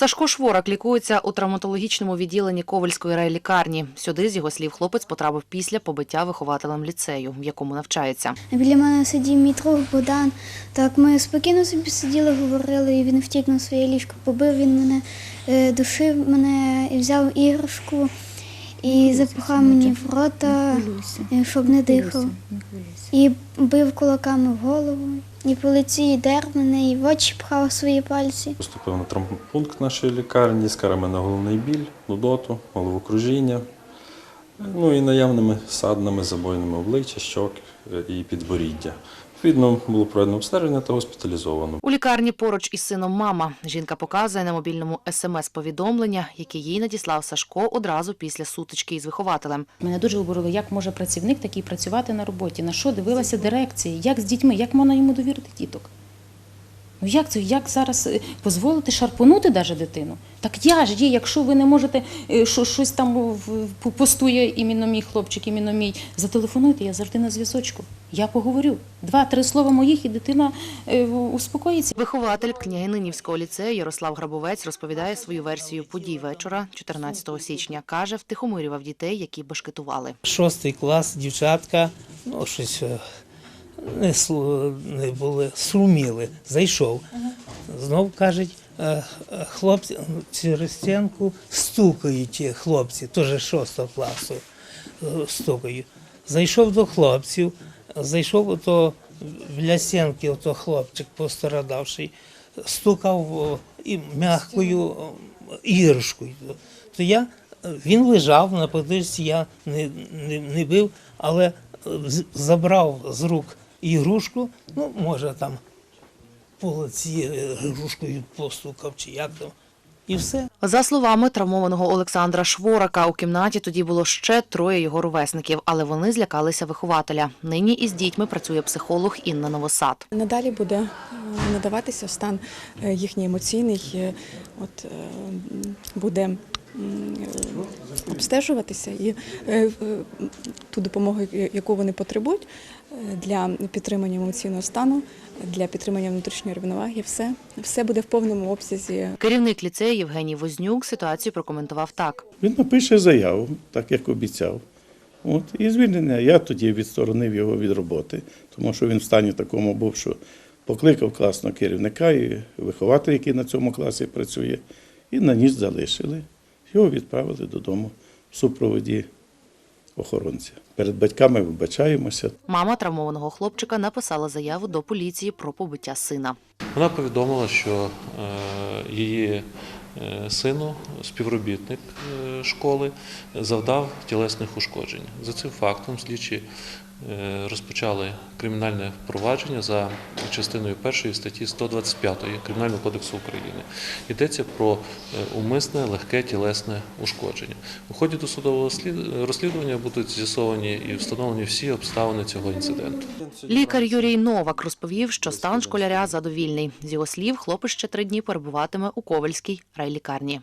Сашко Шворак лікується у травматологічному відділенні Ковальської райлікарні. Сюди, з його слів, хлопець потрапив після побиття вихователем ліцею, в якому навчається. Біля мене сидів мій друг Богдан. Так ми спокійно собі сиділи, говорили, і він втік на своє ліжко, побив він мене, е, душив мене і взяв іграшку і запихав мені в рота, е, щоб не дихав. І бив кулаками в голову, і по лиці і дер мене, і в очі пхав свої пальці. Поступив на травмпункт нашої лікарні, скарами на головний біль, нудоту, головокружіння, ну і наявними саднами, забойними обличчя, щок е, і підборіддя. Відповідно, було проведено обстеження та госпіталізовано. У лікарні поруч із сином мама. Жінка показує на мобільному смс-повідомлення, яке їй надіслав Сашко одразу після сутички із вихователем. Мене дуже обурило, як може працівник такий працювати на роботі, на що дивилася дирекція, як з дітьми, як можна йому довірити діток. Ну як це, як зараз е, дозволити шарпонути даже дитину? Так я ж є, якщо ви не можете е, що, щось там постує іменно мій хлопчик, іменно мій, зателефонуйте, я завжди на зв'язочку. Я поговорю. Два-три слова моїх, і дитина е, успокоїться. Вихователь княгининівського ліцею Ярослав Грабовець розповідає свою версію подій вечора 14 січня. Каже, втихомирював дітей, які башкетували. Шостий клас, дівчатка, ну щось не, не були, суміли. Зайшов. Знов кажуть, е, е, хлопці через стінку стукають хлопці, теж шостого класу е, стукають. Зайшов до хлопців, зайшов ото біля стінки, ото хлопчик пострадавший, стукав і м'якою о, іграшкою. То я, він лежав на подишці, я не, не, не бив, але забрав з рук ігрушку, ну, може там по лиці е, ігрушкою постукав чи як там. І все. За словами травмованого Олександра Шворака, у кімнаті тоді було ще троє його ровесників, але вони злякалися вихователя. Нині із дітьми працює психолог Інна Новосад. Надалі буде е, надаватися стан е, їхній емоційний, от, буде обстежуватися і е, ту допомогу, яку вони потребують е, для підтримання емоційного стану, для підтримання внутрішньої рівноваги, все, все буде в повному обсязі Керівник ліцею Євгеній Вознюк ситуацію прокоментував так. Він напише заяву, так як обіцяв. От, і звільнення. Я тоді відсторонив його від роботи, тому що він в стані такому був, що покликав класного керівника і вихователя, який на цьому класі працює, і на ніч залишили. Його відправили додому в супроводі охоронця. Перед батьками вибачаємося. Мама травмованого хлопчика написала заяву до поліції про побиття сина. Вона повідомила, що е, її е, сину, співробітник е, школи, завдав тілесних ушкоджень. За цим фактом слідчі розпочали кримінальне провадження за частиною першої статті 125 Кримінального кодексу України. Йдеться про е, умисне легке тілесне ушкодження. У ході досудового слід- розслідування будуть з'ясовані і встановлені всі обставини цього інциденту. Лікар Юрій Новак розповів, що стан школяря задовільний. З його слів, хлопець ще три дні перебуватиме у Ковальській райлікарні.